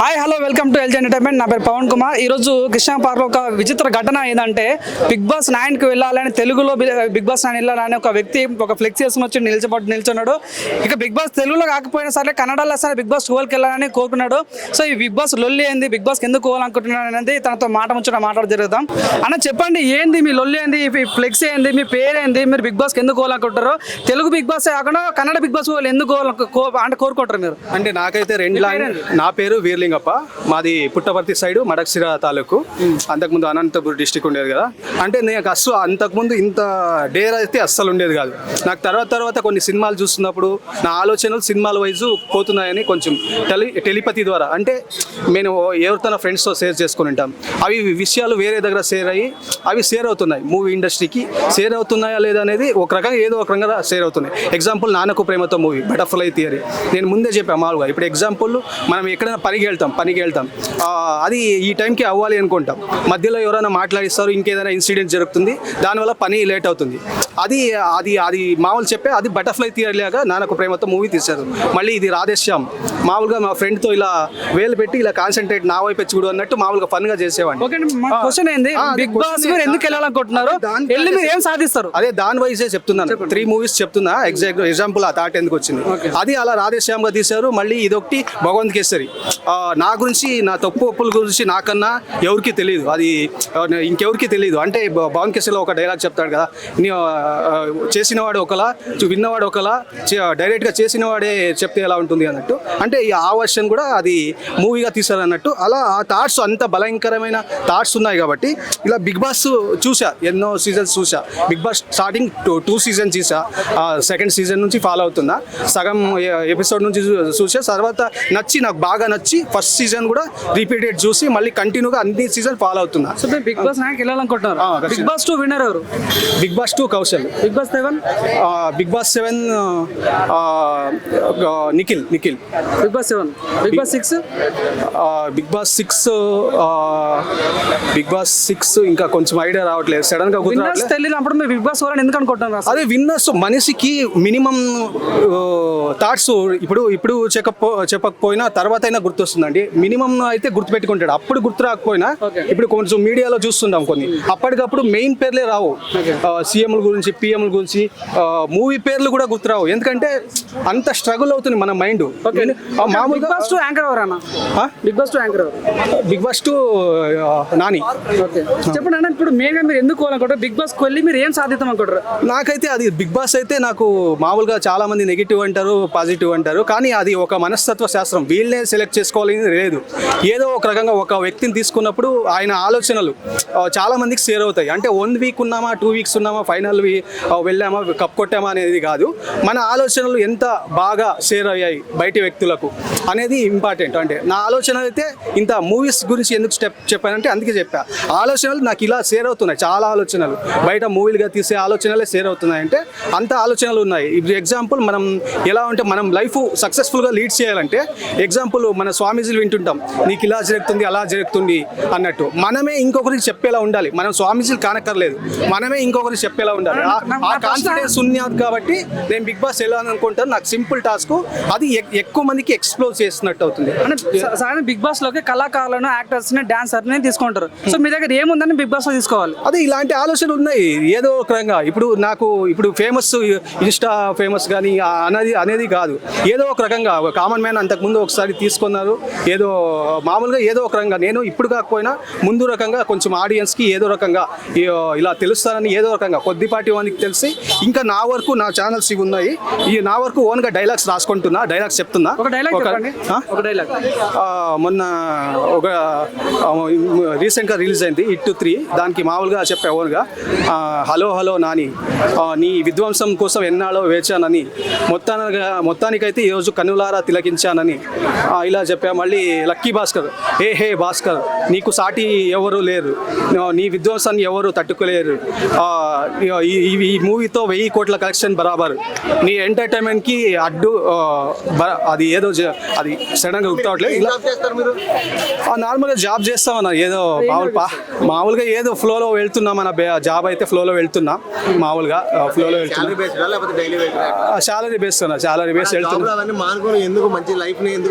Hi hello welcome to LG entertainment నా పేరు పవన్ కుమార్. ఈ రోజు కృష్ణా పార్క్ ఒక విచిత్ర ఘటన ఏంటంటే బిగ్ బాస్ నైన్కి వెళ్ళాలని తెలుగులో బిగ్ బాస్ నైన్ వెళ్ళాలని ఒక వ్యక్తి ఒక ఫ్లెక్స్ చేసుకుని వచ్చి నిలిచబడి నిల్చున్నాడు. ఇక బిగ్ బాస్ తెలుగులో కాకపోయినా సరే కన్నడలో సరే బిగ్ బాస్ ట్వెల్వ్కి వెళ్ళాలని కోరుకున్నాడు. సో ఈ బిగ్ బాస్ లొల్లి ఏంది బిగ్ బాస్ ఎందుకు పోవాలనుకుంటున్నాడు అనేది తనతో మాట ముచ్చట మాట్లాడ జరుగుతాం. అన్న చెప్పండి ఏంది మీ లొల్లి ఏంది ఈ ఫ్లెక్స్ ఏంది మీ పేరు ఏంది మీరు బిగ్ బాస్కి ఎందుకు పోవాలనుకుంటారు తెలుగు బిగ్ బాస్ కాకుండా కన్నడ బిగ్ బాస్ వాళ్ళు ఎందుకు అంటే కోరుకుంటారు మీరు? అంటే నాకైతే రెండు నా పేరు వీర్లింగప్ప మాది పుట్టపర్తి సైడ్ మడక్సిర తాలూకు. అంతకుముందు అనంతపురం డిస్టిక్ ఉండేది కదా. అంటే నేను అస్సలు అంతకుముందు ఇంత డేర్ అయితే అస్సలు ఉండేది కాదు. నాకు తర్వాత తర్వాత కొన్ని సినిమాలు చూస్తున్నప్పుడు నా ఆలోచనలు సినిమాల వైజు పోతున్నాయని కొంచెం టెలి టెలిపతి ద్వారా. అంటే నేను ఎవరితో ఫ్రెండ్స్తో షేర్ చేసుకుని ఉంటాం. అవి విషయాలు వేరే దగ్గర షేర్ అయ్యి అవి షేర్ అవుతున్నాయి. మూవీ ఇండస్ట్రీకి షేర్ అవుతున్నాయా లేదా అనేది ఒక రకంగా ఏదో ఒక రకంగా షేర్ అవుతున్నాయి. Example Nannaku Prematho movie butterfly theory నేను ముందే చెప్పాను మామూలుగా. ఇప్పుడు ఎగ్జాంపుల్ మనం ఎక్కడైనా పనికి వెళ్తాం పనికి వెళ్తాం. అది ఈ టైంకి అవ్వాలి అనుకుంటాం. మధ్యలో ఎవరైనా మాట్లాడిస్తారు ఇంకేదైనా ఇన్సిడెంట్ జరుగుతుంది దానివల్ల పని లేట్ అవుతుంది. అది అది అది మామూలు చెప్పే అది బటర్ఫ్లై థియరీ లాగా నాన్నకు ప్రేమతో మూవీ తీశారు. మళ్ళీ ఇది రాధేశ్యామ్. మామూలుగా మా ఫ్రెండ్తో ఇలా వేలు పెట్టి ఇలా కాన్సన్ట్రేట్ నా వైపు చూడు అన్నట్టు మామూలుగా ఫన్గా చేసేవాడిని. క్వశ్చన్ ఏంది? బిగ్ బాస్ మీరు. ఎందుకు వెళ్ళాలనుకుంటున్నారు? వెళ్ళి మీరు ఏం సాధిస్తారు? అదే దాని వైజే చెప్తున్నాను. త్రీ మూవీస్ చెప్తున్నా ఎగ్జాక్ట్ ఎగ్జాంపుల్ ఆ థాట్ ఎందుకు వచ్చింది? అది అలా రాధేశ్యామ్గా తీశారు మళ్ళీ ఇదొకటి భగవంత్ కేసరి. ఆ, నా గురించి నా తప్పు ఒప్పుల గురించి నాకన్నా ఎవరికి తెలియదు అది ఇంకెవరికి తెలియదు అంటే భవన్ కేసులో ఒక డైలాగ్ చెప్తాడు కదా నీ చేసినవాడు ఒకలా విన్నవాడు ఒకలా చే- డైరెక్ట్గా చేసినవాడే చెప్తే ఎలా ఉంటుంది అన్నట్టు. అంటే ఈ ఆ వర్షన్ కూడా అది మూవీగా తీశారు అన్నట్టు అలా ఆ థాట్స్ అంత భయంకరమైన థాట్స్ ఉన్నాయి కాబట్టి ఇలా బిగ్ బాస్ చూసా ఎన్నో సీజన్స్ చూసా Bigg Boss starting two two season చూసా సెకండ్ సీజన్ నుంచి ఫాలో అవుతున్నా. సగం ఎపిసోడ్ నుంచి చూ- చూసా తర్వాత నచ్చి నాకు బాగా నచ్చి ఫస్ట్ సీజన్ కూడా రిపీటెడ్ చూసి మళ్ళీ కంటిన్యూగా అన్ని సీజన్ ఫాలో అవుతున్నా సో బిగ్ బాస్ నాకు వెళ్ళాలనుకుంటున్నారు. బిగ్ బాస్ టూ విన్నర్ ఎవరు Bigg Boss two Kaushal Bigg Boss seven Bigg Boss seven Nikhil Nikhil Bigg Boss seven Bigg Boss six Bigg Boss six Bigg Boss six ఇంకా కొంచెం idea రావట్లేదు సడన్గా గుర్తు తెలియనప్పుడు మీరు బిగ్ బాస్ వాళ్ళని ఎందుకు అనుకుంటున్నారు? అదే విన్నర్స్ మనిషికి మినిమం థాట్స్ ఇప్పుడు ఇప్పుడు చెప్పకపో చెప్పకపోయినా తర్వాత అయినా గుర్తొస్తుందండి మినిమం అయితే గుర్తుపెట్టుకుంటాడు. అప్పుడు గుర్తు రాకపోయినా. ఇప్పుడు కొంచెం మీడియాలో చూస్తుంటాం కొన్ని. అప్పటికప్పుడు మెయిన్ పేర్లే రావు. సీఎంల గురించి పిఎంల గురించి మూవీ పేర్లు కూడా గుర్తు రావు. ఎందుకంటే అంత స్ట్రగుల్ అవుతుంది మన మైండ్ బిగ్ మామూలుగా Boss two anchor Bigg Boss two anchor ఎవరు? Bigg Boss two Nani. చెప్పండి అన్న ఇప్పుడు మెయిన్గా మీరు ఎందుకు పోవాలనుకుంటారు బిగ్ బాస్కి వెళ్ళి మీరు ఏం సాధిద్దాం అనుకుంటారు? నాకైతే అది బిగ్ బాస్ అయితే నాకు మామూలుగా చాలా మంది నెగిటివ్ అంటారు పాజిటివ్ అంటారు. కానీ అది ఒక మనస్తత్వ శాస్త్రం. వీళ్ళనే సెలెక్ట్ చేసుకోవాలని లేదు. ఏదో ఒక రకంగా ఒక వ్యక్తిని తీసుకున్నప్పుడు ఆయన ఆలోచనలు చాలా మందికి షేర్ అవుతాయి. అంటే వన్ వీక్ ఉన్నామా టూ వీక్స్ ఉన్నామా ఫైనల్ వెళ్ళామా కప్ కొట్టామా అనేది కాదు. మన ఆలోచనలు ఎంత బాగా షేర్ అయ్యాయి బయటి వ్యక్తులకు అనేది ఇంపార్టెంట్ అంటే నా ఆలోచన అయితే ఇంత మూవీస్ గురించి ఎందుకు స్టెప్ చెప్పానంటే అందుకే చెప్పా. ఆలోచనలు నాకు ఇలా షేర్ అవుతున్నాయి. చాలా ఆలోచనలు. బయట మూవీలుగా తీసే ఆలోచనలే షేర్ అవుతున్నాయి. అంటే అంత ఆలోచనలు ఉన్నాయి. ఇప్పుడు ఎగ్జాంపుల్ మనం ఎలా ఉంటే మనం లైఫ్ సక్సెస్ఫుల్గా లీడ్ చేయాలంటే ఎగ్జాంపుల్ మన స్వామి స్వామీజీలు వింటుంటాం. నీకు ఇలా జరుగుతుంది అలా జరుగుతుంది అన్నట్టు. మనమే ఇంకొకరికి చెప్పేలా ఉండాలి. మనం స్వామీజీలు కానక్కర్లేదు. మనమే ఇంకొకరికి చెప్పేలా ఉండాలి. ఆ- కాన్ఫిడెన్స్ ఉంది కాబట్టి నేను బిగ్ బాస్ వెళ్ళాలని అనుకుంటాను నాకు సింపుల్ టాస్క్ అది ఎక్- ఎక్కువ మందికి ఎక్స్ప్లోర్ చేసినట్టు అవుతుంది. అంటే బిగ్ బాస్లోకి కళాకారులను యాక్టర్స్ని డాన్సర్ని తీసుకుంటారు. సో మీ దగ్గర ఏముందని బిగ్ బాస్లో తీసుకోవాలి? అదే ఇలాంటి ఆలోచనలు ఉన్నాయి. ఏదో ఒక రకంగా. ఇప్పుడు నాకు ఇప్పుడు ఫేమస్ ఇన్స్టా ఫేమస్ కానీ అనేది అనేది కాదు. ఏదో ఒక రకంగా. కామన్ మ్యాన్ అంతకుముందు ఒకసారి తీసుకున్నారు. ఏదో మామూలుగా ఏదో ఒక రకంగా నేను ఇప్పుడు కాకపోయినా ముందు రకంగా కొంచెం ఆడియన్స్కి ఏదో రకంగా ఇలా తెలుస్తానని ఏదో రకంగా కొద్దిపాటి మందికి తెలిసి ఇంకా నా వరకు నా ఛానల్స్ ఇవి ఉన్నాయి. ఈ నా వరకు ఓన్గా డైలాగ్స్ రాసుకుంటున్నా డైలాగ్స్ చెప్తున్నా. ఒక డైలాగ్ ఒక- డైలాగ్. మొన్న ఒక రీసెంట్గా రిలీజ్ అయింది ఇట్ త్రీ. దానికి మామూలుగా చెప్పా ఓన్గా. Hello hello Nani. నీ విధ్వంసం కోసం ఎన్నాళ్ళో వేచానని. మొత్తానిగా మొత్తానికైతే ఈరోజు కన్నులారా తిలకించానని. ఇలా చెప్పా. మళ్ళీ లక్కీ భాస్కర్. ఏ హే భాస్కర్ నీకు సాటి ఎవరు లేరు. నీ విధ్వంసాన్ని ఎవరు తట్టుకోలేరు. ఈ- మూవీతో వెయ్యి కోట్ల కలెక్షన్ బరాబర్. నీ ఎంటర్టైన్మెంట్కి అడ్డు అది ఏదో అది సడన్గా గుర్తవట్లేదు ఇలా నార్మల్గా జాబ్ చేస్తామన్న ఏదో మామూలు పా మామూలుగా ఏదో ఫ్లోలో వెళ్తున్నా మన జాబ్ అయితే ఫ్లోలో వెళ్తున్నా మామూలుగా ఫ్లోలో వెళ్తున్నా. శాలరీ బేస్ శాలరీ బేస్ జాబ్లో వెళ్తున్నా.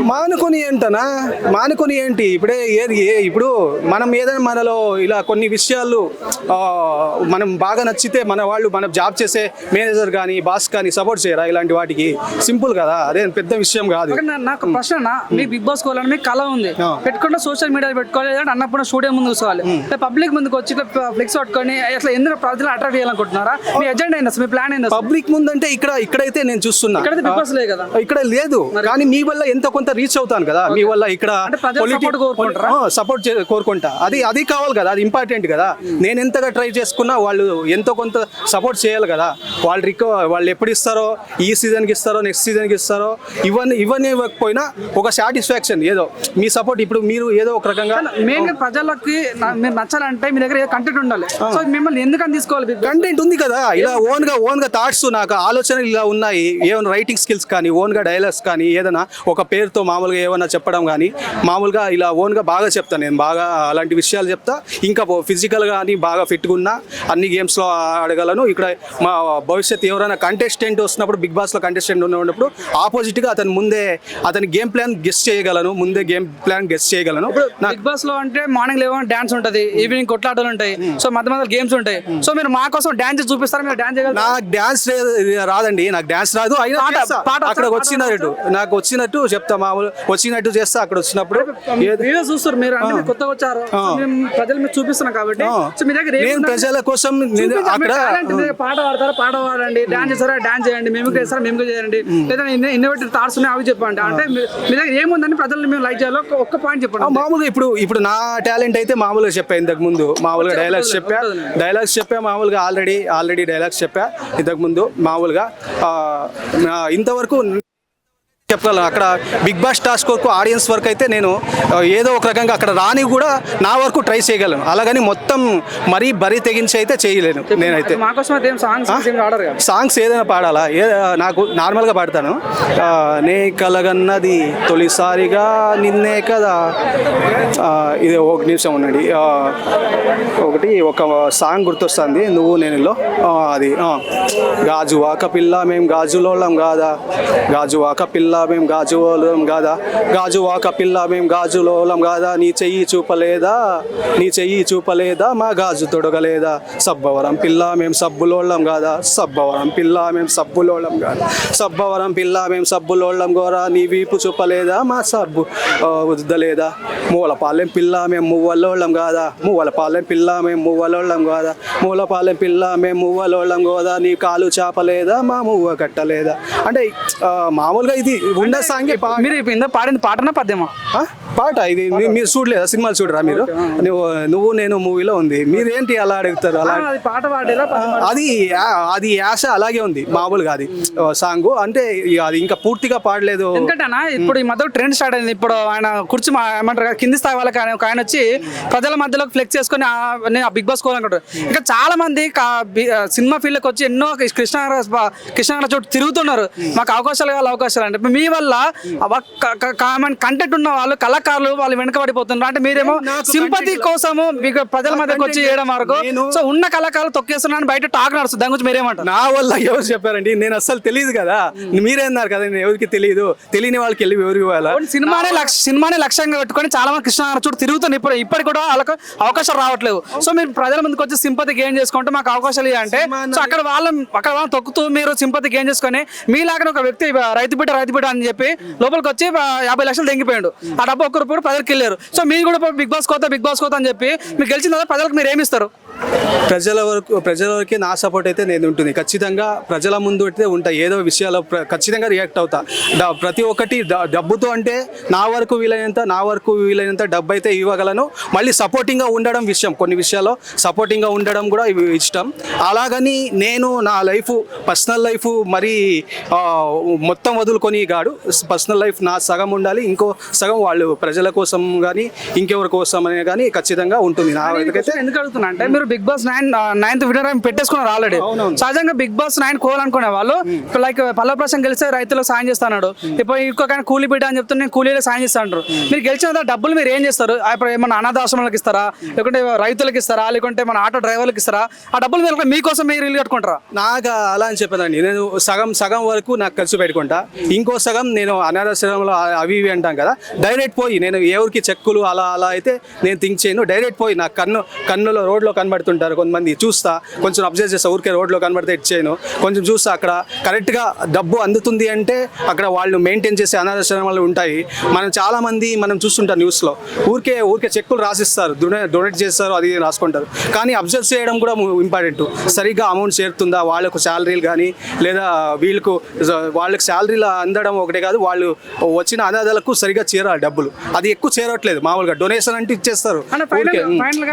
మానుకొని ఎందుకు మంచి లైఫ్ని ఎందుకు మానుకొని ఏంటి? ఇప్పుడే ఏది ఇప్పుడు మనం ఏదైనా మనలో ఇలా కొన్ని విషయాలు మనం బాగా నచ్చితే మన వాళ్ళు మనం జాబ్ చేసే మేనేజర్ కానీ బాస్ కానీ సపోర్ట్ చేయరా ఇలాంటి వాటికి? సింపుల్ కదా. అదే పెద్ద విషయం కాదు. నాకు ప్రశ్న మీ బిగ్ బాస్ కోవాలని మీకు కళ ఉంది. పెట్టుకుంటే సోషల్ మీడియా పెట్టుకోవాలి లేదంటే అన్నప్పుడు స్టూడియో ముందు కూర్చోవాలి. పబ్లిక్ ముందుకు వచ్చి ఫ్లెక్స్ పట్టుకొని అట్లా ఎందుకు ప్రజలు అట్రాక్ట్ చేయాలనుకుంటున్నారా? మీ ఎజెండా ఏంది అసలు? మీ ప్లాన్ ఏంది అసలు? పబ్లిక్ ముందంటే ఇక్కడ ఇక్కడైతే నేను చూస్తున్నా. ఇక్కడైతే బిగ్ బాస్ లే కదా. ఇక్కడ లేదు. కానీ మీ వల్ల ఎంతో కొంత రీచ్ అవుతాను కదా? మీ వల్ల ఇక్కడ? సపోర్ట్ కోరుకుంటా. అది అది కావాలి కదా అది ఇంపార్టెంట్ కదా. నేను ఎంతగా ట్రై చేసుకున్నా వాళ్ళు ఎంతో కొంత సపోర్ట్ చేయాలి కదా. వాళ్ళు రికో వాళ్ళు ఎప్పుడు ఇస్తారో ఈ సీజన్కి ఇస్తారో నెక్స్ట్ సీజన్కి ఇస్తారో ఇవన్నీ ఇవన్నీ ఇవ్వకపోయినా ఒక సాటిస్ఫాక్షన్ ఏదో. మీ సపోర్ట్ ఇప్పుడు మీరు ఏదో ఒక రకంగా మెయిన్గా ప్రజలకి మీరు నచ్చాలంటే మీ దగ్గర కంటెంట్ ఉండాలి. సో మిమ్మల్ని ఎందుకని తీసుకోవాలి కంటెంట్ ఉంది కదా. ఇలా ఓన్గా ఓన్గా థాట్స్ నాకు ఆలోచనలు ఇలా ఉన్నాయి. ఏమైనా రైటింగ్ స్కిల్స్ కానీ ఓన్గా డైలాగ్స్ కానీ ఏదైనా ఒక పేరుతో మామూలుగా ఏమైనా చెప్పడం కానీ మామూలుగా ఇలా ఓన్గా బాగా చెప్తాను నేను. బాగా అలాంటి విషయాలు చెప్తా. ఇంకా ఫిజికల్గా అని బాగా ఫిట్గా ఉన్నా అన్ని గేమ్స్లో ఆడగలను. ఇక్కడ మా భవిష్యత్ ఎవరైనా కంటెస్టెంట్ వస్తున్నప్పుడు బిగ్ బాస్లో కంటెస్టెంట్ ఉన్నప్పుడు ఆపోజిట్గా అతను ముందే అతని గేమ్ ప్లాన్ గెస్ట్ చేయగలను. ముందే గేమ్ ప్లాన్ గెస్ట్ చేయగలను. బిగ్ బాస్లో అంటే మార్నింగ్ లేవని డాన్స్ ఉంటది ఈవినింగ్ కొట్లాటలు ఉంటాయి. సో మధ్య మధ్య గేమ్స్ ఉంటాయి. సో మీరు మా కోసం డాన్స్ చూపిస్తారా? మీరు డాన్స్ చేయగలరా నాకు డాన్స్ రాదండి. నాకు డాన్స్ రాదు. అయినా? అక్కడ వచ్చినట్టు నాకు వచ్చినట్టు చెప్తా మామూలు. వచ్చినట్టు చేస్తా అక్కడ వచ్చినప్పుడు చూస్తారు మీరు కొత్తగా వచ్చారు. ప్రజలు మీరు చూపిస్తున్నాం కాబట్టి. నేను ప్రజల కోసం అక్కడ. పాట పాడతారా? పాట పాడండి. డాన్స్ చేస్తారా? డాన్స్ చేయండి. మేము చేస్తారా? మేము చేయండి. లేదా ఇన్నోవేటివ్ థాట్స్ ఉన్నాయి అవి చెప్పండి. అంటే మీ దగ్గర ఏముందని ప్రజల్ని మేము లైక్ చేయాలో. ఒక్క- పాయింట్ చెప్పండి. మామూలుగా ఇప్పుడు ఇప్పుడు నా టాలెంట్ అయితే మామూలుగా చెప్పా ఇంతకు ముందు మామూలుగా డైలాగ్స్ చెప్పా. డైలాగ్స్ చెప్పా మామూలుగా ఆల్రెడీ ఆల్రెడీ డైలాగ్స్ చెప్పా ఇంతకు ముందు మామూలుగా ఇంతవరకు చెప్పగలను. అక్కడ బిగ్ బాస్ టాస్క్ వరకు ఆడియన్స్ వరకు అయితే నేను ఏదో ఒక రకంగా అక్కడ రాని కూడా నా వరకు ట్రై చేయగలను. అలాగని మొత్తం మరీ బరి తెగించి అయితే చేయలేను నేనైతే. సాంగ్స్ ఏదైనా పాడాలా? ఏ నాకు నార్మల్గా పాడతాను. నే కలగన్నది తొలిసారిగా నిన్నే కదా. ఇది ఒక నిమిషం ఉండండి. ఒకటి ఒక సాంగ్ గుర్తొస్తుంది. నువ్వు నేనులో ఆ, అది ఆ. గాజు వాక పిల్ల మేం గాజులోళ్ళం కాదా? గాజు వాక పిల్ల గాజు ఓలం కాదా గాజు వాక పిల్ల మేం గాజులోలం కాదా నీ చెయ్యి చూపలేదా? నీ చెయ్యి చూపలేదా? మా గాజు తొడగలేదా? సబ్బవరం పిల్ల మేము సబ్బులోళ్ళం కాదా సబ్బవరం పిల్ల మేం సబ్బులోళ్ళం కాదా సబ్బవరం పిల్ల మేం సబ్బులోళ్ళం గోరా. నీ వీపు చూపలేదా? మా సబ్బు వద్దలేదా మూలపాలెం పిల్ల మేము మువ్వలోళ్ళం కాదా మూలపాలెం పిల్ల మేము మువ్వలోళ్ళం కాదా మూలపాలెం పిల్ల మేము మువ్వలోళ్ళం గోదా. నీ కాలు చాపలేదా? మా మువ్వ కట్టలేదా? అంటే మామూలుగా ఇది ఉన్న సాంగే మీరు ఇందా పాడింది పాటనా పద్యమా? పాట ఇది మీరు చూడలేదా సినిమాలు చూడరా మీరు? నువ్వు నేను మూవీలో ఉంది. మీరేంటి అలా అడుగుతారు? అలా అది పాట పాడేలా అది అది యాస అలాగే ఉంది. మామూలుగా అది. సాంగ్. అంటే అది ఇంకా పూర్తిగా పాడలేదు. ఎందుకంటే అన్న ఇప్పుడు ఈ మధ్య ట్రెండ్ స్టార్ట్ అయింది. ఇప్పుడు ఆయన కుర్చీ ఏమంటారు కదా, స్థాయి వాళ్ళకి ఆయన ఒక ఆయన వచ్చి ప్రజల మధ్యలో ఫ్లెక్స్ చేసుకొని ఆ- నేను బిగ్ బాస్ కోవాలనుకుంటారు ఇంకా చాలా మంది సినిమా ఫీల్డ్లోకి వచ్చి ఎన్నో కృష్ణ కృష్ణ చోటు తిరుగుతున్నారు. మాకు అవకాశాలు కావాలి అవకాశాలు అంటే. మీ వల్ల కామన్ కంటెంట్ ఉన్న వాళ్ళు కళాకారులు వాళ్ళు వెనకబడిపోతున్నారు. అంటే మీరేమో సింపతి కోసము మీకు ప్రజల మధ్యకి వచ్చి చేయడం వరకు సో ఉన్న కళాకారులు తొక్కేస్తున్నాను బయట టాక్ నడుస్తుంది. దాని గురించి మీరేమంటారు? నా వల్ల ఎవరు చెప్పారండి? నేను అస్సలు తెలియదు కదా. మీరే అన్నారు కదా నేను ఎవరికి తెలియదు. తెలియని వాళ్ళకి వెళ్ళి ఎవరికి ఇవ్వాలా సినిమానే లక్ష సినిమానే లక్ష్యంగా పెట్టుకొని చాలా మంది కృష్ణ చుట్టూ తిరుగుతున్నారు ఇప్పుడు ఇప్పటికి కూడా వాళ్ళకి అవకాశాలు రావట్లేదు సో మీరు ప్రజల ముందుకు వచ్చి సింపతి గెయిన్ చేసుకుంటే మాకు అవకాశాలు అంటే సో అక్కడ వాళ్ళ అక్కడ వాళ్ళని తొక్కుతూ మీరు సింపతి గెయిన్ చేసుకొని మీలాగా ఒక వ్యక్తి రైతు బిడ్డ రైతు బిడ్డ అని చెప్పి లోపలికి వచ్చి యాభై లక్షలు తెంగిపోయాడు ఆ డబ్బు ఒక్క రూపాయి కూడా ప్రజలకు వెళ్ళారు సో మీరు కూడా బిగ్ బాస్ కోత బిగ్ బాస్ కోత అని చెప్పి మీకు గెలిచిన తర్వాత ప్రజలకు మీరు ఏమిస్తారు ప్రజల వరకు ప్రజల వరకే నా సపోర్ట్ అయితే నేను ఉంటుంది. ఖచ్చితంగా ప్రజల ముందు అయితే ఉంటా. ఏదో విషయాల్లో ప్ర- ఖచ్చితంగా రియాక్ట్ అవుతా. ప్రతి ఒక్కటి డబ్బుతో అంటే నా వరకు వీలైనంత నా వరకు వీలైనంత డబ్బు అయితే ఇవ్వగలను. మళ్ళీ సపోర్టింగ్గా ఉండడం విషయం. కొన్ని విషయాల్లో సపోర్టింగ్గా ఉండడం కూడా ఇవి ఇష్టం. అలాగని నేను నా లైఫ్ పర్సనల్ లైఫ్ మరీ మొత్తం వదులుకొని గాడు పర్సనల్ లైఫ్ నా సగం ఉండాలి. ఇంకో సగం వాళ్ళు ప్రజల కోసం కానీ ఇంకెవరి కోసం అనే కానీ ఖచ్చితంగా ఉంటుంది. నా ఎందుకు అడుగుతున్నా అంటే మీరు మీరు Big Boss nine ninth winner అని పెట్టేసుకున్నారు ఆల్రెడీ. సహజంగా బిగ్ బాస్ నైన్ కోవాలనుకునే వాళ్ళు ఇప్పుడు లైక్ పల్లవ ప్రశ్న గెలిస్తే రైతులకు సాయం చేస్తాడు ఇప్పుడు ఇంకొక ఆయన కూలీ బిడ్డ అని చెప్తే నేను కూలీలకు సాయం చేస్తా అంటారు మీరు గెలిచిన డబ్బులు మీరు ఏం చేస్తారు? ఇప్పుడు ఏమన్నా అనాథాశ్రమాలకు ఇస్తారా? లేకుంటే రైతులకు ఇస్తారా? లేకుంటే మన ఆటో డ్రైవర్లకు ఇస్తారా? ఆ డబ్బులు మీరు మీకోసం మీరు ఇల్లు కట్టుకుంటారా? నాకు అలా అని చెప్పదండి. నేను సగం సగం వరకు నాకు ఖర్చు పెట్టుకుంటా. ఇంకో సగం నేను అనాథాశ్రమంలో అవి ఇవి అంటాం కదా డైరెక్ట్ పోయి నేను ఎవరికి చెక్కులు అలా అలా అయితే నేను థింక్ చేయను. డైరెక్ట్ పోయి నాకు కన్ను కన్నులో రోడ్లో కనబడుతుంటారు కొంతమంది. చూస్తా కొంచెం అబ్జర్వ్ చేస్తా ఊరికే రోడ్లో కనబడితే ఇచ్చేయను కొంచెం చూస్తా అక్కడ కరెక్ట్గా డబ్బు అందుతుంది అంటే అక్కడ వాళ్ళు మెయింటైన్ చేసే అనాథాశ్రమాలు ఉంటాయి. మనం చాలా మంది మనం చూస్తుంటాం న్యూస్లో ఊరికే ఊరికే చెక్కులు రాసిస్తారు. డొనే- డొనేట్ చేస్తారు అది రాసుకుంటారు. కానీ అబ్జర్వ్ చేయడం కూడా ఇంపార్టెంట్ సరిగ్గా అమౌంట్ చేరుతుందా? వాళ్ళకు శాలరీలు కానీ లేదా వీళ్ళకు వాళ్ళకి శాలరీలు అందడం ఒకటే కాదు వాళ్ళు వచ్చిన అనాథాలకు సరిగ్గా చేరాలి డబ్బులు. అది ఎక్కువ చేరట్లేదు. మామూలుగా డొనేషన్ అంటే ఇచ్చేస్తారు.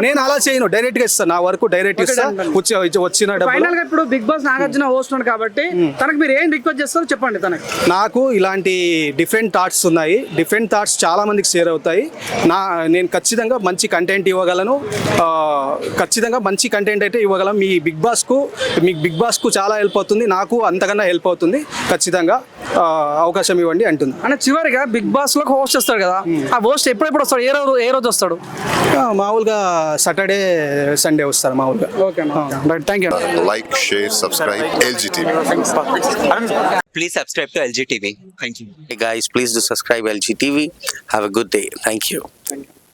నేను అలా చేయను. డైరెక్ట్గా ఇస్తాను. నా వరకు డైరెక్ట్ ఇస్తా. వచ్చి- వచ్చిన ఫైనల్గా ఇప్పుడు బిగ్ బాస్ నాగార్జున హోస్ట్ ఉన్నాడు కాబట్టి తనకు మీరు ఏం రిక్వెస్ట్ చేస్తారో చెప్పండి తనకి. నాకు ఇలాంటి డిఫరెంట్ థాట్స్ ఉన్నాయి. డిఫరెంట్ థాట్స్ చాలా మందికి షేర్ అవుతాయి. నా నేను ఖచ్చితంగా మంచి కంటెంట్ ఇవ్వగలను. ఖచ్చితంగా మంచి కంటెంట్ అయితే ఇవ్వగలను. మీ బిగ్ బాస్కు మీ బిగ్ బాస్కు చాలా హెల్ప్ అవుతుంది. నాకు అంతకన్నా హెల్ప్ అవుతుంది. ఖచ్చితంగా అవకాశం ఇవ్వండి అంటుంది. అంటే చివరిగా బిగ్ బాస్లో హోస్ట్ వస్తాడు కదా. ఆ హోస్ట్ ఎప్పుడెప్పుడు వస్తాడు? ఏ రోజు ఏ రోజు వస్తాడు? మామూలుగా సాటర్డే సండే వస్తారు మామూలుగా okay right thank you like, share, subscribe, LGTV. Please subscribe to LG TV. Thank you. Hey guys, please do subscribe LG TV. Have a good day. Thank you.